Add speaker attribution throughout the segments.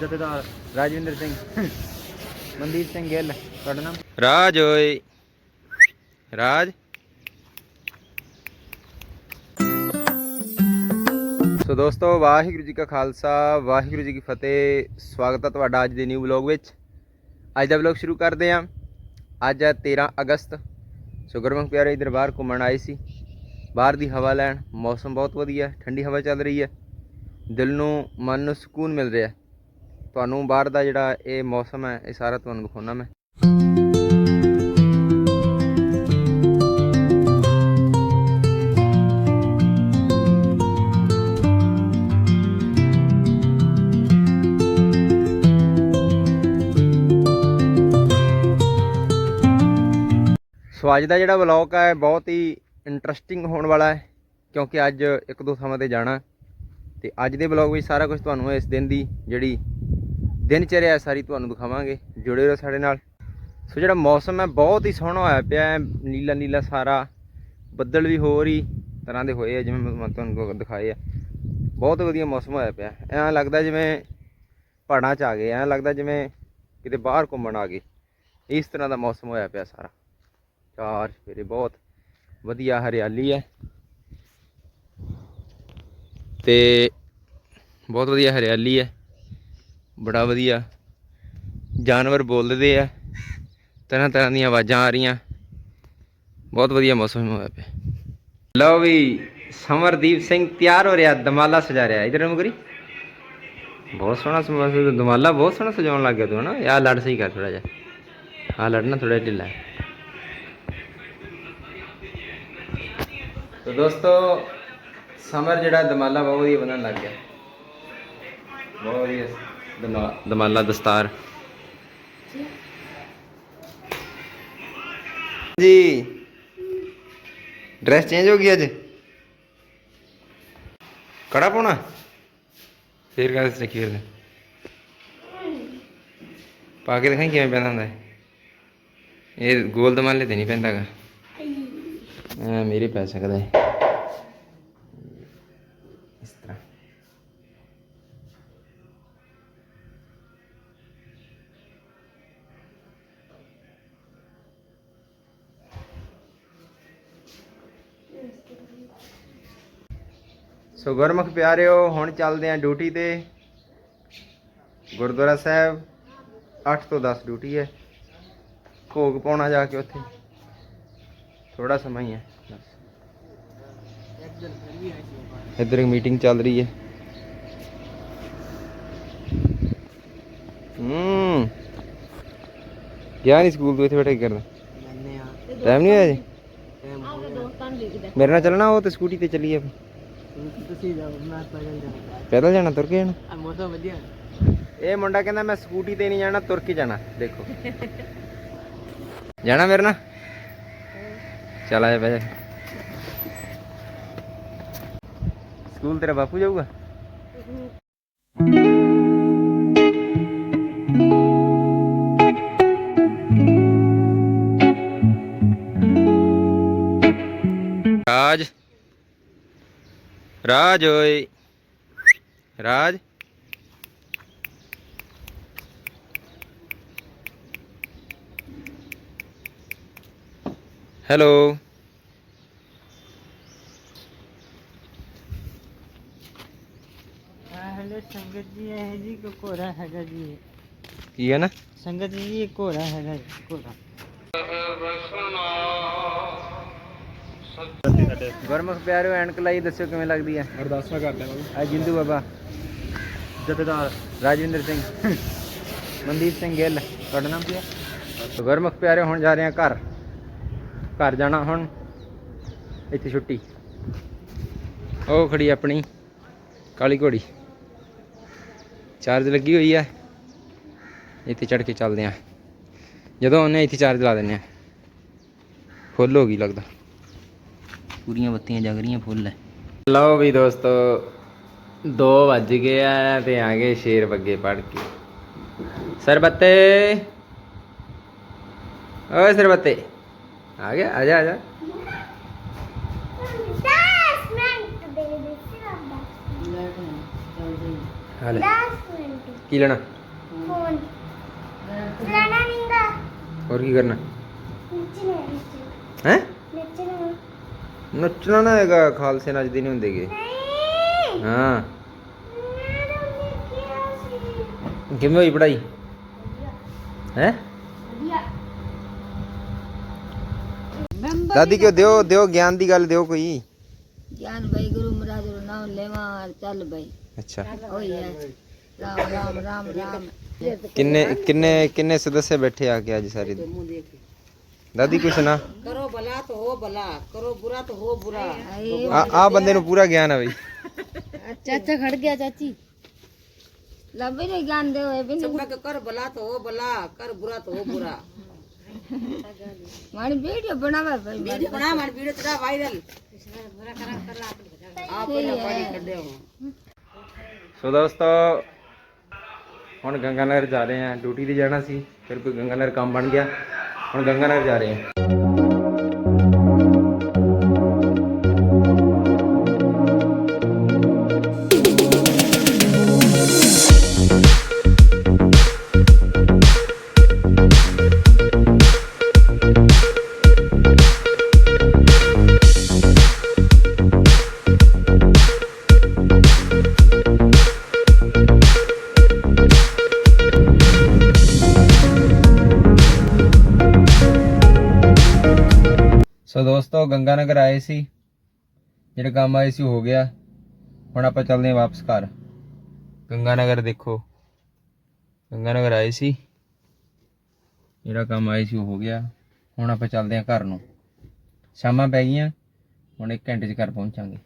Speaker 1: ਜਥੇਦਾਰ ਰਾਜਵਿੰਦਰ ਸਿੰਘ। ਮਨਦੀਪ ਸਿੰਘ ਗਿੱਲ, ਤੁਹਾਡਾ ਨਾਮ? ਰਾਜ, ਓਏ। ਰਾਜ। ਸੋ ਦੋਸਤੋ, ਵਾਹਿਗੁਰੂ ਜੀ ਕਾ ਖਾਲਸਾ, ਵਾਹਿਗੁਰੂ ਜੀ ਕੀ ਫਤਿਹ। ਸਵਾਗਤ ਹੈ ਤੁਹਾਡਾ ਅੱਜ ਦੇ ਨਿਊ ਵਲੌਗ ਵਿੱਚ। ਅੱਜ ਦਾ ਵਲੌਗ ਸ਼ੁਰੂ ਕਰਦੇ ਹਾਂ ਅੱਜ ਹੈ 13 ਅਗਸਤ। ਸੋ ਗੁਰਮੁਖ ਪਿਆਰੇ ਇਧਰ ਬਾਹਰ ਘੁੰਮਣ ਆਏ ਸੀ। ਬਾਹਰ ਦੀ ਹਵਾ ਲੈਣ, ਮੌਸਮ ਬਹੁਤ ਵਧੀਆ, ਠੰਡੀ ਹਵਾ ਚੱਲ ਰਹੀ ਹੈ। ਦਿਲ ਨੂੰ ਮਨ ਨੂੰ ਸਕੂਨ ਮਿਲ ਰਿਹਾ। ਤੁਹਾਨੂੰ ਬਾਹਰ ਦਾ ਜਿਹੜਾ ਇਹ ਮੌਸਮ ਹੈ, ਇਹ ਸਾਰਾ ਤੁਹਾਨੂੰ ਦਿਖਾਉਣਾ ਮੈਂ। ਸੋ ਅੱਜ ਦਾ ਜਿਹੜਾ ਵਲੌਗ ਹੈ, ਬਹੁਤ ਹੀ ਇੰਟਰਸਟਿੰਗ ਹੋਣ ਵਾਲਾ ਹੈ, ਕਿਉਂਕਿ ਅੱਜ ਇੱਕ ਦੋ ਥਾਵਾਂ ਤੇ ਜਾਣਾ। ਤੇ ਅੱਜ ਦੇ ਵਲੌਗ ਵਿੱਚ ਸਾਰਾ ਕੁਝ ਤੁਹਾਨੂੰ ਇਸ ਦਿਨ ਦੀ ਜਿਹੜੀ ਦਿਨਚਰਿਆ ਹੈ, ਸਾਰੀ ਤੁਹਾਨੂੰ ਦਿਖਾਵਾਂਗੇ, ਜੁੜੇ ਰਹੋ ਸਾਡੇ ਨਾਲ। ਸੋ ਜਿਹੜਾ ਮੌਸਮ ਹੈ, ਬਹੁਤ ਹੀ ਸੋਹਣਾ ਹੋਇਆ ਪਿਆ ਹੈ, ਨੀਲਾ ਨੀਲਾ ਸਾਰਾ, ਬੱਦਲ ਵੀ ਹੋਰ ਹੀ ਤਰ੍ਹਾਂ ਦੇ ਹੋਏ ਆ ਜਿਵੇਂ ਮੈਂ ਤੁਹਾਨੂੰ ਦਿਖਾਏ ਆ। ਬਹੁਤ ਵਧੀਆ ਮੌਸਮ ਹੋਇਆ ਪਿਆ ਐਂ ਲੱਗਦਾ ਜਿਵੇਂ ਪਹਾੜਾਂ 'ਚ ਆ ਗਏ, ਐਂ ਲੱਗਦਾ ਜਿਵੇਂ ਕਿਤੇ ਬਾਹਰ ਘੁੰਮਣ ਆ ਗਏ। ਇਸ ਤਰ੍ਹਾਂ ਦਾ ਮੌਸਮ ਹੋਇਆ ਪਿਆ ਸਾਰਾ। ਚਾਰ ਸਵੇਰੇ ਬਹੁਤ ਵਧੀਆ ਹਰਿਆਲੀ ਹੈ। ਤੇ ਬਹੁਤ ਵਧੀਆ ਹਰਿਆਲੀ ਹੈ। ਬੜਾ ਵਧੀਆ। ਜਾਨਵਰ ਬੋਲਦੇ ਆ, ਤਰ੍ਹਾਂ ਤਰ੍ਹਾਂ ਦੀਆਂ ਆਵਾਜ਼ਾਂ ਆ ਰਹੀਆਂ। ਬਹੁਤ ਵਧੀਆ ਮੌਸਮ ਹੋਇਆ ਪਿਆ ਲਓ ਵੀ, ਸਮਰਦੀਪ ਸਿੰਘ ਤਿਆਰ ਹੋ ਰਿਹਾ, ਦਮਾਲਾ ਸਜਾ ਰਿਹਾ। ਇਧਰ ਨੂੰ ਕਰੀ ਬਹੁਤ ਸੋਹਣਾ ਸਮਾ ਦਮਾਲਾ ਬਹੁਤ ਸੋਹਣਾ ਸਜਾਉਣ ਲੱਗ ਗਿਆ ਤੂੰ, ਹਨਾ? ਯਾਰ ਲੜ ਸਹੀ ਕਰ ਥੋੜਾ ਜਿਹਾ। ਆ ਲੜਨਾ ਥੋੜਾ ਢਿੱਲਾ। ਤੋ ਦੋਸਤੋ, ਸਮਰ ਜਿਹੜਾ ਦਮਾਲਾ ਬਹੁਤ ਵਧੀਆ ਬਣਨ ਲੱਗ ਗਿਆ। ਬਹੁਤ ਵਧੀਆ। ਦਮਾਲਾ ਦਸਤਾਰ। ਜੀ। ਡਰੈਸ ਚੇਂਜ ਹੋ ਗਈ ਅੱਜ? ਕੜਾ ਪਾਉਣਾ? ਫੇਰ ਗੱਲ ਚੱਕੀ ਫਿਰ ਪਾ ਕੇ ਦਿਖਾਈ ਕਿਵੇਂ ਪੈਂਦਾ ਹੁੰਦਾ ਹੈ। ਇਹ ਗੋਲ ਦਮਾਲੇ ਤੇ ਨਹੀਂ ਪੈਂਦਾਗਾ ਮੇਰੇ ਪੈ ਸਕਦਾ ਹੈ ਸੋ ਗੁਰਮੁਖ ਪਿਆਰਿਓ ਹੁਣ ਚੱਲਦੇ ਆਂ ਡਿਊਟੀ ਤੇ। ਗੁਰਦੁਆਰਾ ਸਾਹਿਬ 8 ਤੋਂ 10 ਡਿਊਟੀ ਹੈ। ਭੋਗ ਪਾਉਣਾ ਜਾ ਕੇ ਉੱਥੇ। ਥੋੜਾ ਸਮਾਂ ਹੀ ਹੈ। ਬਸ ਇੱਧਰ ਇੱਕ ਮੀਟਿੰਗ ਚੱਲ ਰਹੀ ਹੈ। ਹੂੰ। ਗਿਆ ਨਹੀਂ ਸਕੂਲ ਤੋਂ ਇੱਥੇ ਬੈਠਾ ਕੀ ਕਰਦਾ? ਟਾਈਮ ਨਹੀਂ ਹੋਇਆ ਜੀ ਮੇਰੇ ਨਾਲ ਚੱਲਣਾ ਉਹ ਤੇ ਸਕੂਟੀ ਤੇ ਚੱਲੀਏ।
Speaker 2: ਤੁਸੀਂ ਜਾਓ ਮੈਂ ਪੈਦਲ ਜਾਣਾ
Speaker 1: ਪੈਦਲ ਜਾਣਾ ਤੁਰ ਕੇ ਜਾਣਾ?
Speaker 2: ਆ ਮੌਸਮ ਵਧੀਆ
Speaker 1: ਇਹ ਮੁੰਡਾ ਕਹਿੰਦਾ ਮੈਂ ਸਕੂਟੀ ਤੇ ਨਹੀਂ ਜਾਣਾ ਤੁਰ ਕੇ ਜਾਣਾ ਦੇਖੋ। ਜਾਣਾ ਮੇਰੇ ਨਾਲ? ਚਲ ਆ ਜਾ ਬੈ ਸਕੂਲ ਤੇਰਾ ਬਾਪੂ ਜਾਊਗਾ? ਰਾਜ। ਰਾਜ ਓਏ ਰਾਜ ਹੈਲੋ
Speaker 2: ਹੈਲੋ ਸੰਗਤ ਜੀ ਇਹ ਜੀ ਕੋ ਕੋਰਾ ਹੈਗਾ ਜੀ
Speaker 1: ਕੀ ਹੈ ਨਾ
Speaker 2: ਸੰਗਤ ਜੀ ਇਹ ਕੋਰਾ ਹੈਗਾ ਜੀ ਕੋਰਾ
Speaker 1: ਗੁਰਮੁਖ ਪਿਆਰਿਓ ਐਨਕ ਲਾਈ ਦੱਸਿਓ ਕਿਵੇਂ ਲੱਗਦੀ ਹੈ?
Speaker 2: ਅਰਦਾਸਾਂ ਕਰਦੇ ਹਾਂ
Speaker 1: ਆ ਜਿੰਦੂ ਬਾਬਾ
Speaker 2: ਜਥੇਦਾਰ
Speaker 1: ਰਾਜਵਿੰਦਰ ਸਿੰਘ ਮਨਦੀਪ ਸਿੰਘ ਗਿੱਲ ਤੁਹਾਡਾ ਨਾਮ ਕੀ ਹੈ? ਗੁਰਮੁਖ ਪਿਆਰਿਓ ਹੁਣ ਜਾ ਰਹੇ ਹਾਂ ਘਰ। ਘਰ ਜਾਣਾ ਹੁਣ ਇੱਥੇ ਛੁੱਟੀ। ਉਹ ਖੜੀ ਆਪਣੀ ਕਾਲੀ ਘੋੜੀ। ਚਾਰਜ ਲੱਗੀ ਹੋਈ ਹੈ। ਇੱਥੇ ਚੜ ਕੇ ਚੱਲਦੇ ਆ ਜਦੋਂ ਉਹਨੇ ਇੱਥੇ ਚਾਰਜ ਲਾ ਦਿੰਦੇ ਆ ਫੁੱਲ ਹੋ ਗਈ ਲੱਗਦਾ। ਪੂਰੀਆਂ ਬੱਤੀਆਂ ਜਗ ਰਹੀਆਂ ਫੁੱਲ। ਹੈ ਲਓ ਵੀ ਦੋਸਤੋ 2 ਵੱਜ ਗਏ ਆ ਤੇ ਆ ਗਏ ਸ਼ੇਰ ਬੱਗੇ ਪੜ ਕੇ। ਸਰਬੱਤੇ। ਓਏ ਸਰਬੱਤੇ ਆ ਗਿਆ ਆ ਜਾ ਆ ਜਾ। ਹਾਲੇ ਕੀ ਲੈਣਾ?
Speaker 3: ਫੋਨ ਲੈਣਾ ਨਹੀਂਗਾ
Speaker 1: ਹੋਰ ਕੀ ਕਰਨਾ? ਹੈ?
Speaker 3: ਨੱਚਣਾ
Speaker 1: ਨੱਚਣਾ ਨਾ ਹੈਗਾ ਖਾਲਸੇ ਨੱਚਦੇ ਨਹੀਂ ਹੁੰਦੇਗੇ। ਹਾਂ। ਕਿਵੇਂ ਹੋਈ ਪੜਾਈ ਹੈ? ਦਾਦੀ ਕਿਉਂ ਦਿਓ ਦਿਓ ਗਿਆਨ ਦੀ ਗੱਲ ਦਿਓ ਕੋਈ।
Speaker 4: ਗਿਆਨ ਭਾਈ ਗੁਰੂ ਮਹਾਰਾਜ ਦਾ ਨਾਮ ਲੈਵਾ ਚੱਲ ਭਾਈ
Speaker 1: ਅੱਛਾ।
Speaker 4: ਹੋਈ ਹੈ। ਰਾਮ ਰਾਮ ਰਾਮ
Speaker 1: ਕਿੰਨੇ ਕਿੰਨੇ ਕਿੰਨੇ ਸਦस्य ਬੈਠੇ ਆ ਕੇ ਅੱਜ ਸਾਰੇ। ਦਾਦੀ ਕੁਛ ਨਾ।
Speaker 2: ਕਰੋ ਭਲਾ ਤਾਂ ਹੋ ਭਲਾ ਕਰੋ ਬੁਰਾ ਤਾਂ ਹੋ ਬੁਰਾ।
Speaker 1: ਆ ਬੰਦੇ ਨੂੰ ਪੂਰਾ ਗਿਆਨ ਆ ਬਈ।
Speaker 4: ਚਾਚਾ ਖੜ ਗਿਆ ਚਾਚੀ। ਲੱਭੇ ਨਹੀਂ
Speaker 2: ਜਾਂਦੇ ਹੋਏ ਬਿੰਦੂ ਸਭਾ ਕਰ ਭਲਾ ਤਾਂ ਹੋ ਭਲਾ ਕਰ ਬੁਰਾ ਤਾਂ
Speaker 4: ਹੋ ਬੁਰਾ। મારી વિડીયો
Speaker 2: બનાવે ભાઈ બીડી બના મારી બીડી તરા વાયરલ આપણને પાણી કર દેવો
Speaker 1: ਸੋ ਦੋਸਤੋ ਹੁਣ ਗੰਗਾ ਨਗਰ ਜਾ ਰਹੇ ਆ ਡਿਊਟੀ ਤੇ ਜਾਣਾ ਸੀ ਫਿਰ ਕੋਈ ਗੰਗਾ ਨਗਰ ਕੰਮ ਬਣ ਗਿਆ। ਹੁਣ ਗੰਗਾਨਗਰ ਜਾ ਰਹੇ ਹਾਂ। ਸੋ ਦੋਸਤੋ, ਗੰਗਾਨਗਰ ਆਏ ਸੀ। ਜਿਹੜਾ ਕੰਮ ਆਏ ਸੀ, ਉਹ ਹੋ ਗਿਆ। ਹੁਣ ਆਪਾਂ ਚੱਲਦੇ ਹਾਂ ਵਾਪਸ ਘਰ। ਗੰਗਾਨਗਰ ਦੇਖੋ। ਗੰਗਾਨਗਰ ਆਏ ਸੀ। ਜਿਹੜਾ ਕੰਮ ਆਏ ਸੀ, ਉਹ ਹੋ ਗਿਆ। ਹੁਣ ਆਪਾਂ ਚੱਲਦੇ ਹਾਂ ਘਰ ਨੂੰ। ਸ਼ਾਮਾਂ ਪੈ ਗਈਆਂ। ਹੁਣ 1 ਘੰਟੇ 'ਚ ਘਰ ਪਹੁੰਚਾਂਗੇ।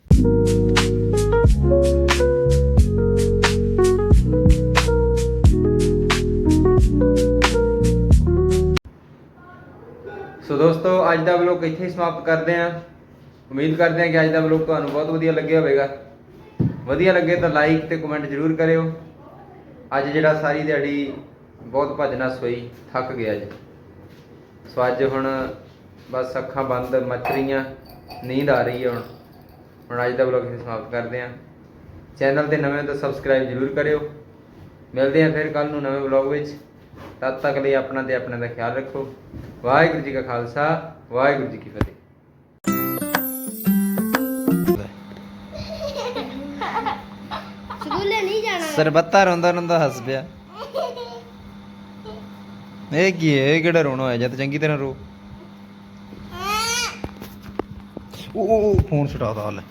Speaker 1: ਸੋ ਦੋਸਤੋ, ਅੱਜ ਦਾ ਵਲੋਗ ਇੱਥੇ ਹੀ ਸਮਾਪਤ ਕਰਦੇ ਹਾਂ। ਉਮੀਦ ਕਰਦੇ ਹਾਂ ਕਿ ਅੱਜ ਦਾ ਵਲੋਗ ਤੁਹਾਨੂੰ ਬਹੁਤ ਵਧੀਆ ਲੱਗਿਆ ਹੋਵੇਗਾ। ਵਧੀਆ ਲੱਗੇ ਤਾਂ ਲਾਈਕ ਤੇ ਕਮੈਂਟ ਜ਼ਰੂਰ ਕਰਿਓ। ਅੱਜ ਜਿਹੜਾ ਸਾਰੀ ਦਿਹਾੜੀ ਬਹੁਤ ਭਜਨਾ ਸੋਈ ਥੱਕ ਗਿਆ ਅੱਜ। ਸੋ ਅੱਜ ਹੁਣ ਬਸ ਅੱਖਾਂ ਬੰਦ, ਮੱਚ ਰਹੀਆਂ, ਨੀਂਦ ਆ ਰਹੀ ਹੈ ਹੁਣ। ਹੁਣ ਅੱਜ ਦਾ ਵਲੋਗ ਇੱਥੇ ਸਮਾਪਤ ਕਰਦੇ ਹਾਂ। ਚੈਨਲ ਤੇ ਨਵੇਂ ਹੋ ਤਾਂ ਸਬਸਕ੍ਰਾਈਬ ਜ਼ਰੂਰ ਕਰਿਓ। ਮਿਲਦੇ ਹਾਂ ਫਿਰ ਕੱਲ ਨੂੰ ਨਵੇਂ ਵਲੋਗ ਵਿੱਚ। ਤਦ ਤੱਕ ਲਈ ਆਪਣਾ ਤੇ ਆਪਣੇ ਦਾ ਖਿਆਲ ਰੱਖੋ। ਵਾਹਿਗੁਰੂ ਜੀ ਕਾ ਖਾਲਸਾ ਵਾਹਿਗੁਰੂ ਜੀ ਕੀ ਫਤਿਹ।
Speaker 3: ਸਕੂਲੇ ਨਹੀਂ ਜਾਣਾ।
Speaker 1: ਸਰਬੱਤਾ ਰੋਂਦਾ ਰੋਂਦਾ ਹੱਸ ਪਿਆ। ਇਹ ਕੀ ਹੈ? ਇਹ ਕਿਹੜਾ ਰੋਣਾ ਹੋਇਆ? ਜਦ ਚੰਗੀ ਤਰ੍ਹਾਂ ਰੋ। ਉਹ ਫੋਨ ਛੁਡਾ ਤਾ ਲੈ